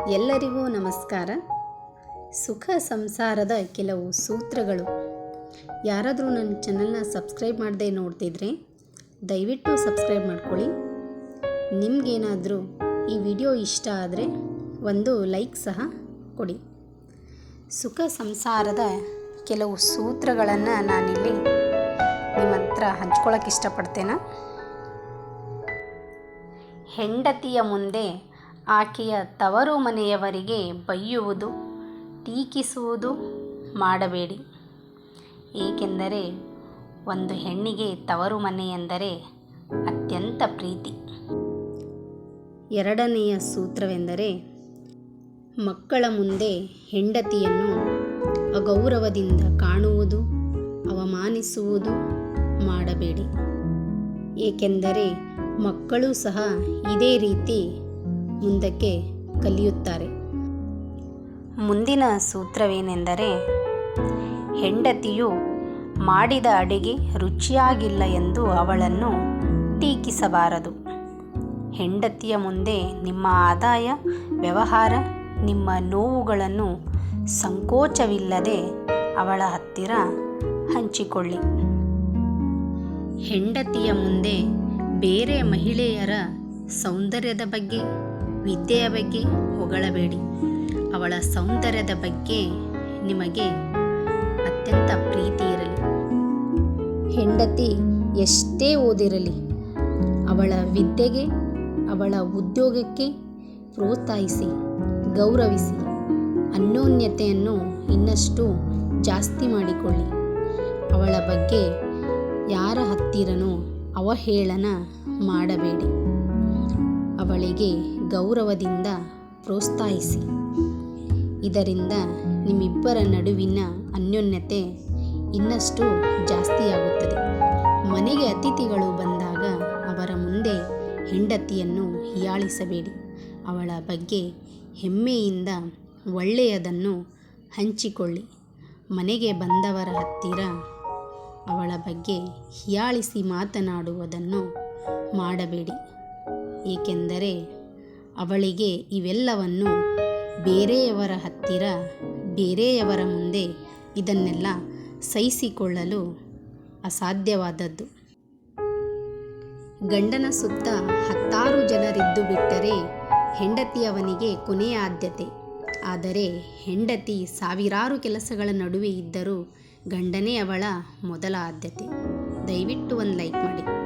ಎಲ್ಲರಿಗೂ ನಮಸ್ಕಾರ. ಸುಖ ಸಂಸಾರದ ಕೆಲವು ಸೂತ್ರಗಳು. ಯಾರಾದರೂ ನನ್ನ ಚಾನಲ್ನ ಸಬ್ಸ್ಕ್ರೈಬ್ ಮಾಡದೆ ನೋಡ್ತಿದ್ರೆ ದಯವಿಟ್ಟು ಸಬ್ಸ್ಕ್ರೈಬ್ ಮಾಡ್ಕೊಳ್ಳಿ. ನಿಮಗೇನಾದರೂ ಈ ವಿಡಿಯೋ ಇಷ್ಟ ಆದರೆ ಒಂದು ಲೈಕ್ ಸಹ ಕೊಡಿ. ಸುಖ ಸಂಸಾರದ ಕೆಲವು ಸೂತ್ರಗಳನ್ನು ನಾನಿಲ್ಲಿ ನಿಮ್ಮ ಹತ್ರ ಹಂಚ್ಕೊಳ್ಳೋಕೆ ಇಷ್ಟಪಡ್ತೇನೆ. ಹೆಂಡತಿಯ ಮುಂದೆ ಆಕೆಯ ತವರು ಮನೆಯವರಿಗೆ ಬೈಯುವುದು, ಟೀಕಿಸುವುದು ಮಾಡಬೇಡಿ. ಏಕೆಂದರೆ ಒಂದು ಹೆಣ್ಣಿಗೆ ತವರು ಮನೆ ಎಂದರೆ ಅತ್ಯಂತ ಪ್ರೀತಿ. ಎರಡನೆಯ ಸೂತ್ರವೆಂದರೆ ಮಕ್ಕಳ ಮುಂದೆ ಹೆಂಡತಿಯನ್ನು ಅಗೌರವದಿಂದ ಕಾಣುವುದು, ಅವಮಾನಿಸುವುದು ಮಾಡಬೇಡಿ. ಏಕೆಂದರೆ ಮಕ್ಕಳು ಸಹ ಇದೇ ರೀತಿ ಮುಂದಕ್ಕೆ ಕಲಿಯುತ್ತಾರೆ. ಮುಂದಿನ ಸೂತ್ರವೇನೆಂದರೆ, ಹೆಂಡತಿಯು ಮಾಡಿದ ಅಡಿಗೆ ರುಚಿಯಾಗಿಲ್ಲ ಎಂದು ಅವಳನ್ನು ಟೀಕಿಸಬಾರದು. ಹೆಂಡತಿಯ ಮುಂದೆ ನಿಮ್ಮ ಆದಾಯ, ವ್ಯವಹಾರ, ನಿಮ್ಮ ನೋವುಗಳನ್ನು ಸಂಕೋಚವಿಲ್ಲದೆ ಅವಳ ಹತ್ತಿರ ಹಂಚಿಕೊಳ್ಳಿ. ಹೆಂಡತಿಯ ಮುಂದೆ ಬೇರೆ ಮಹಿಳೆಯರ ಸೌಂದರ್ಯದ ಬಗ್ಗೆ ವಿದ್ಯೆಯ ಬಗ್ಗೆ ಹೊಗಳಬೇಡಿ. ಅವಳ ಸೌಂದರ್ಯದ ಬಗ್ಗೆ ನಿಮಗೆ ಅತ್ಯಂತ ಪ್ರೀತಿ ಇರಲಿ. ಹೆಂಡತಿ ಎಷ್ಟೇ ಓದಿರಲಿ, ಅವಳ ವಿದ್ಯೆಗೆ, ಅವಳ ಉದ್ಯೋಗಕ್ಕೆ ಪ್ರೋತ್ಸಾಹಿಸಿ, ಗೌರವಿಸಿ ಅನ್ಯೋನ್ಯತೆಯನ್ನು ಇನ್ನಷ್ಟು ಜಾಸ್ತಿ ಮಾಡಿಕೊಳ್ಳಿ. ಅವಳ ಬಗ್ಗೆ ಯಾರ ಹತ್ತಿರನೂ ಅವಹೇಳನ ಮಾಡಬೇಡಿ. ಅವಳಿಗೆ ಗೌರವದಿಂದ ಪ್ರೋತ್ಸಾಹಿಸಿ. ಇದರಿಂದ ನಿಮ್ಮಿಬ್ಬರ ನಡುವಿನ ಅನ್ಯೋನ್ಯತೆ ಇನ್ನಷ್ಟು ಜಾಸ್ತಿಯಾಗುತ್ತದೆ. ಮನೆಗೆ ಅತಿಥಿಗಳು ಬಂದಾಗ ಅವರ ಮುಂದೆ ಹೆಂಡತಿಯನ್ನು ಹೀಯಾಳಿಸಬೇಡಿ. ಅವಳ ಬಗ್ಗೆ ಹೆಮ್ಮೆಯಿಂದ ಒಳ್ಳೆಯದನ್ನು ಹಂಚಿಕೊಳ್ಳಿ. ಮನೆಗೆ ಬಂದವರ ಹತ್ತಿರ ಅವಳ ಬಗ್ಗೆ ಹೀಯಾಳಿಸಿ ಮಾತನಾಡುವುದನ್ನು ಮಾಡಬೇಡಿ. ಏಕೆಂದರೆ ಅವಳಿಗೆ ಇವೆಲ್ಲವನ್ನು ಬೇರೆಯವರ ಹತ್ತಿರ, ಬೇರೆಯವರ ಮುಂದೆ ಇದನ್ನೆಲ್ಲ ಸಹಿಸಿಕೊಳ್ಳಲು ಅಸಾಧ್ಯವಾದದ್ದು. ಗಂಡನ ಸುತ್ತ ಹತ್ತಾರು ಜನರಿದ್ದು ಬಿಟ್ಟರೆ ಹೆಂಡತಿಯವನಿಗೆ ಕೊನೆಯ ಆದ್ಯತೆ. ಆದರೆ ಹೆಂಡತಿ ಸಾವಿರಾರು ಕೆಲಸಗಳ ನಡುವೆ ಇದ್ದರೂ ಗಂಡನೇ ಅವಳ ಮೊದಲ ಆದ್ಯತೆ. ದಯವಿಟ್ಟು ಒಂದು ಲೈಕ್ ಮಾಡಿ.